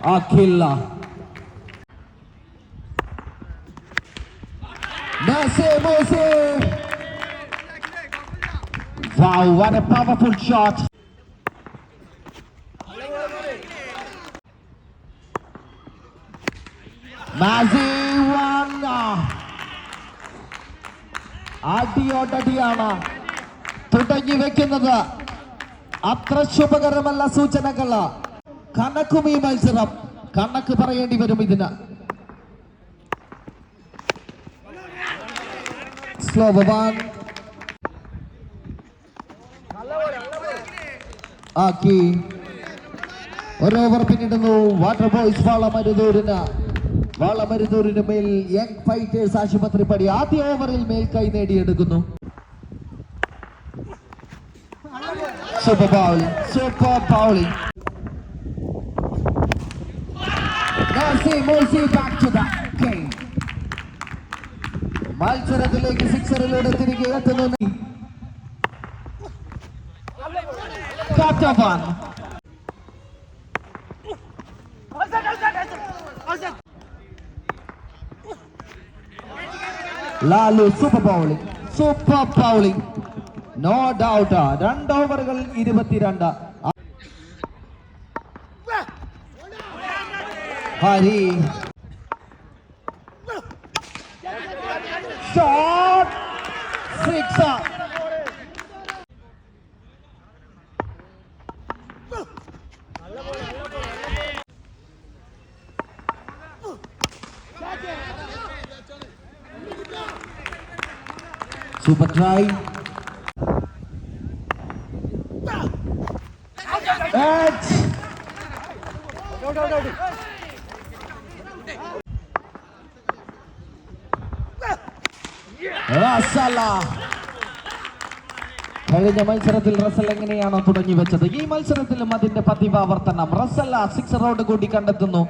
Akilla. Messi, Messi. Wow, what a powerful shot. അടിയോടടിയാണ് തുടങ്ങി വെക്കുന്നത്. അത്ര ശുഭകരമല്ല സൂചനകൾ കണക്കും ഈ മത്സരം. കണക്ക് പറയേണ്ടി വരും ഇതിന്. സ്ലോബാൻ ആക്കി. ഒരു ഓവർ പിന്നിടുന്നു. വാട്ടർ ബോയ്സ് വാളമരുതൂരിന് വാളമരുതൂരിന് മേൽ യങ് ഫൈറ്റേഴ്സ് ആശുപത്രി പടി ആദ്യ ഓവറിൽ മേൽക്കൈ നേടിയെടുക്കുന്നു. Super bowling super bowling. മത്സരത്തിലേക്ക് സിക്സറിലൂടെ തിരികെ എത്തുന്നു. Lalu super bowling super bowling no doubt രണ്ട് ഓവറുകൾ ഇരുപത്തിരണ്ട്. Hari. Shot six super try കഴിഞ്ഞ മത്സരത്തിൽ റസൽ എങ്ങനെയാണ് തുടങ്ങി വെച്ചത്? ഈ മത്സരത്തിലും അതിന്റെ പതിവാവർത്തനം. റസല്ല സിക്സ് റൗണ്ട് കൂടി കണ്ടെത്തുന്നു.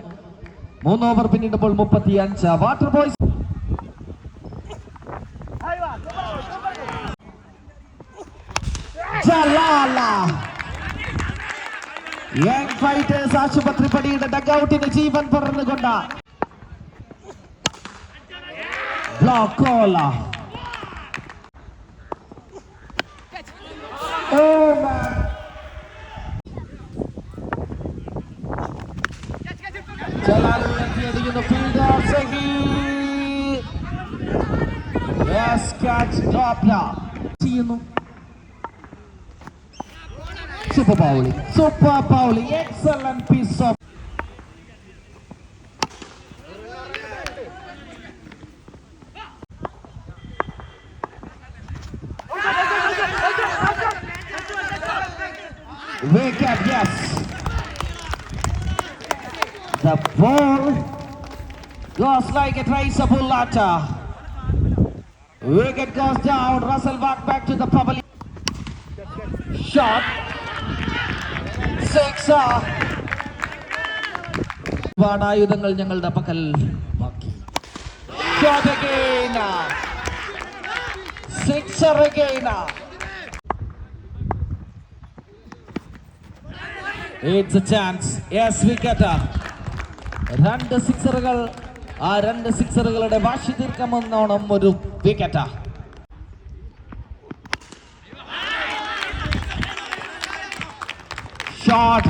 മൂന്ന് ഓവർ പിന്നിടുമ്പോൾ മുപ്പത്തി അഞ്ച് വാട്ടർ ബോയ്സ് ജലാല യങ് ഫൈറ്റേഴ്സ് ആശുപത്രി പടിയുടെ ഡഗൌട്ടിന് ജീവൻ പറന്നുകൊണ്ട് ബ്ലോക്കോല Oh man. ജലാൽ ഉയർത്തിയടിക്കുന്നു ഫീൽഡർ സഹി yes catch drop Super bowling. Super bowling. Excellent piece of. Wake up, yes. The ball goes like a traceable ladder. Wicket goes down. Russell back back to the pavilion. Shot. ഒരുപാട് ഞങ്ങളുടെ പക്കൽ. It's a chance. Yes, wicket. രണ്ട് സിക്സറുകൾ ആ രണ്ട് സിക്സറുകളുടെ വാശി തീർക്കാമെന്നോണം ഒരു വിക്കറ്റാ shot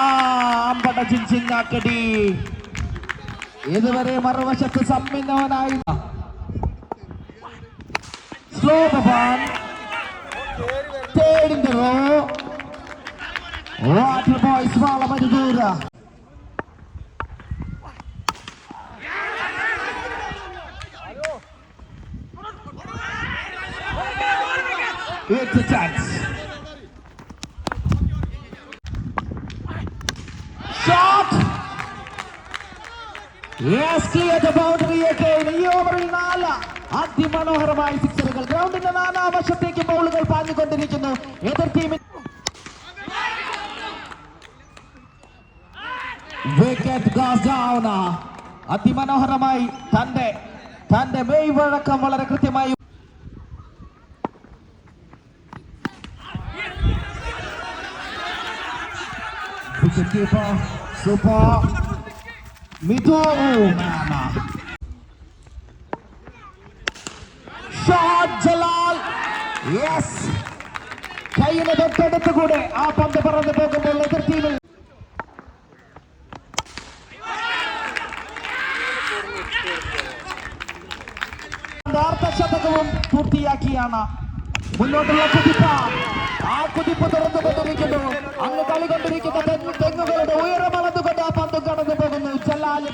അമ്പട ചിഞ്ചിങ്ങാക്കടി ഇതുവരെ മറുവശത്ത് സമ്മിന്നവനായി സ്ലോ ബബാൻ തേടിന്റെ റോ. വാട്ടർ ബോയ്സ് വാളമരുതൂര. It's a chance. Shot! Yes, clear the boundary again. ഈ ഓവറിൽ നാല് അതിമനോഹരമായ സിക്സറുകൾ. ഗ്രൗണ്ടിന്റെ നാനാവശത്തേക്ക് ബൗളുകൾ പാഞ്ഞുകൊണ്ടിരിക്കുന്നു. എതിർ ടീമിൽ വിക്കറ്റ് അതിമനോഹരമായി തന്റെ തന്റെ മെയ് വഴക്കം വളരെ കൃത്യമായി സൂപ്പർ super. Yes. കയ്യിന് തൊട്ടടുത്ത് കൂടെ ആ പന്ത് പറന്ന് പോകുമ്പോൾ എതിർ ടീമിൽ അർദ്ധശതകവും പൂർത്തിയാക്കിയാണ്. മുന്നോട്ടുള്ള കുതിപ്പ്. ആ കുതിപ്പ് തുറന്നു കൊണ്ടിരിക്കുന്നു. അന്ന് കളി കൊണ്ടിരിക്കുന്ന തെങ്ങ് തെങ്ങുകളുടെ ഉയരം അളന്നുകൊണ്ട് ആ പന്ത് കടന്നു പോകുന്നു. ജലാൽ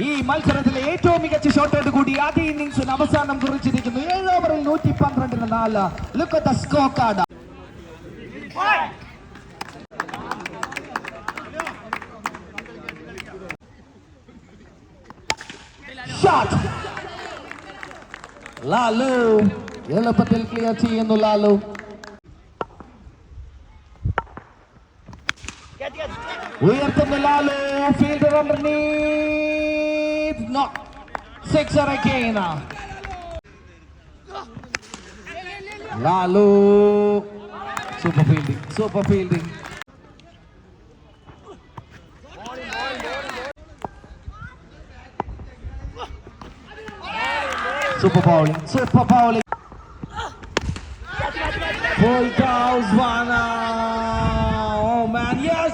ഈ മത്സരത്തിലെ ഏറ്റവും മികച്ച ഷോട്ടോട് കൂടി ആദ്യ ഇന്നിംഗ്സിന് അവസാനം കുറിച്ചിരിക്കുന്നു. ഏഴ് ഓവറിൽ നൂറ്റി പന്ത്രണ്ടിന് നാല്. ലുക്ക് ദ സ്കോ കാർഡ് ലാലു എളുപ്പത്തിൽ ക്ലിയർ ചെയ്യുന്നു ലാലു. ഉയർത്തുന്നു Lalu. Fielder underneath. No sixer again Lalu super fielding super fielding super bowling super bowling Full goes one. Oh man, yes,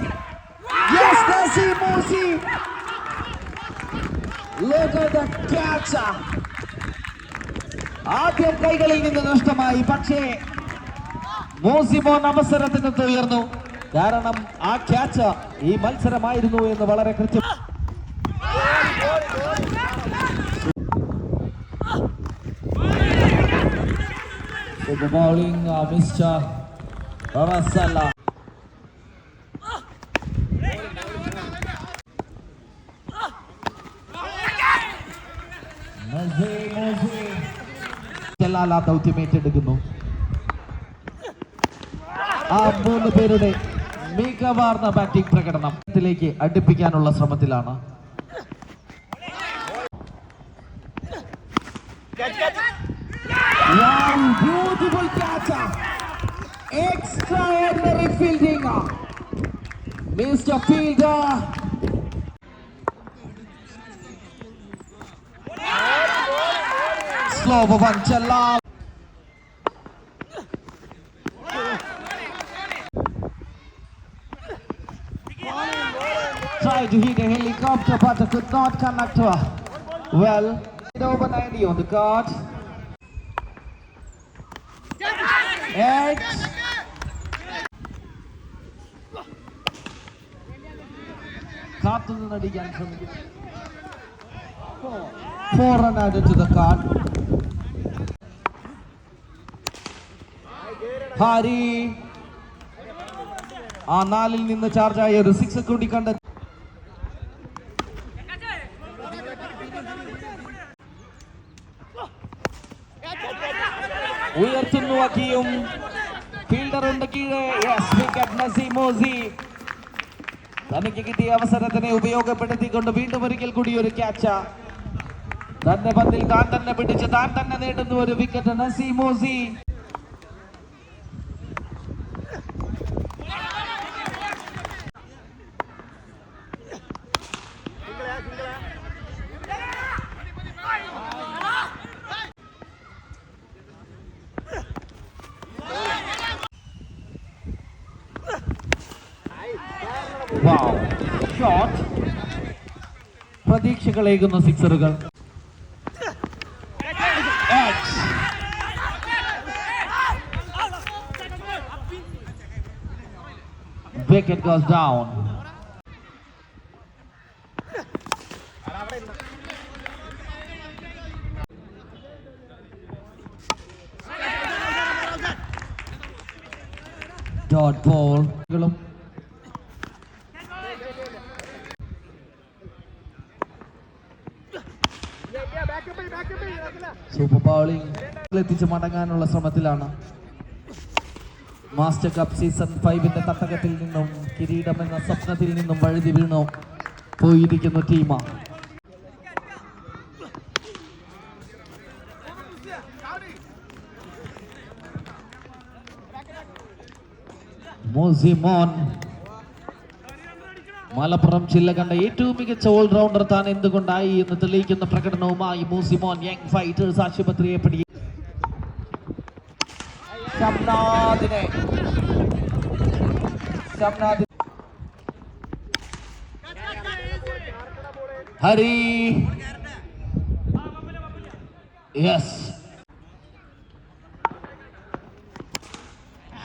yes, Nasi Musi. Look at the. ആദ്യം കൈകളിൽ നിന്ന് നഷ്ടമായി പക്ഷേ മോസിമോൻ അവസരത്തിനകത്ത് ഉയർന്നു. കാരണം ആ ക്യാച്ച് ഈ മത്സരമായിരുന്നു എന്ന് വളരെ കൃത്യം ബോളിംഗ് bowling, uh, Rasala. ചെല്ലാല ദൗത്യം ഏറ്റെടുക്കുന്നു. ആ മൂന്ന് പേരുടെ മികവാർന്ന ബാറ്റിംഗ് പ്രകടനം ത്തിലേക്ക് അടുപ്പിക്കാനുള്ള ശ്രമത്തിലാണ്. Extra fielding mister Extraordinary fielding. Mr. Fielder. Slow for one, Jalal. Tried to hit a helicopter, but could not connect her. Well, over 90 on the card. Edge. കാത്തു നിന്നടിക്കാൻ ശ്രമിക്കും four run add to the card Harry ആ നാലിൽ നിന്ന് ചാർജായ ഒരു six കൂടി കണ്ട ഉയർത്തുന്നു അക്കിയും. ഫീൽഡറുണ്ട് കീഴെ. കീഴേ തനിക്ക് കിട്ടിയ അവസരത്തിനെ ഉപയോഗപ്പെടുത്തിക്കൊണ്ട് വീണ്ടും ഒരിക്കൽ കൂടി ഒരു ക്യാച്ച തന്റെ പന്തിൽ താൻ തന്നെ പിടിച്ച് താൻ തന്നെ നേടുന്നു ഒരു വിക്കറ്റ് നസീമോസി വാവ് ഷോട്ട് പ്രതീക്ഷകളേകുന്ന സിക്സറുകൾ. Dot ball. സൂപ്പർ ബൗളിംഗ് എത്തിച്ച് മടങ്ങാനുള്ള ശ്രമത്തിലാണ്. മാസ്റ്റർ കപ്പ് സീസൺ ഫൈവിന്റെ തട്ടകത്തിൽ നിന്നും കിരീടം എന്ന സ്വപ്നത്തിൽ നിന്നും വഴുതി വീണു പോയിരിക്കുന്നു ടീമ. മോസിമോൻ മലപ്പുറം ജില്ല കണ്ട ഏറ്റവും മികച്ച ഓൾറൗണ്ടർ താൻ എന്തുകൊണ്ടായി എന്ന് തെളിയിക്കുന്ന പ്രകടനവുമായി മൂസിമോൻ യങ് ഫൈറ്റേഴ്സ് ആശുപത്രിയെ പിടി ഹരി. യെസ്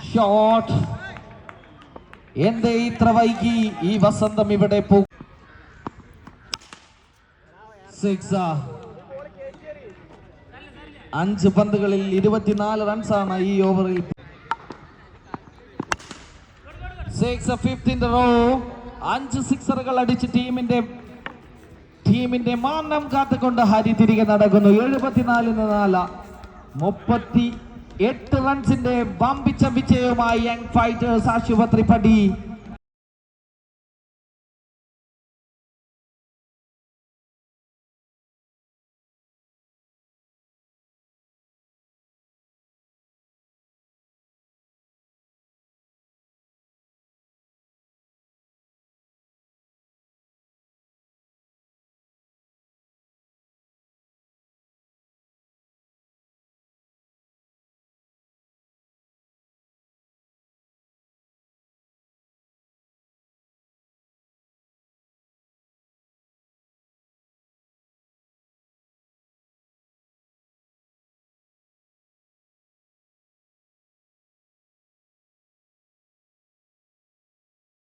ഷോട്ട് എന്തേ ഇത്ര വൈകി ഈ വസന്തം ഇവിടെ അഞ്ച് പന്തുകളിൽ ഇരുപത്തിനാല് റൺസാണ് ഈ ഓവറിൽ. സിക്സ് ഫിഫ്റ്റിന്റെ റോ അഞ്ച് സിക്സറുകൾ അടിച്ച് ടീമിന്റെ ടീമിന്റെ മാനം കാത്തുകൊണ്ട് ഹരി തിരികെ നടക്കുന്നു. എഴുപത്തിനാലിന് നാല്. മുപ്പത്തി എട്ട് റൺസിന്റെ വമ്പിച്ച വിജയവുമായി യങ് ഫൈറ്റേഴ്സ് ആശുപത്രി പടി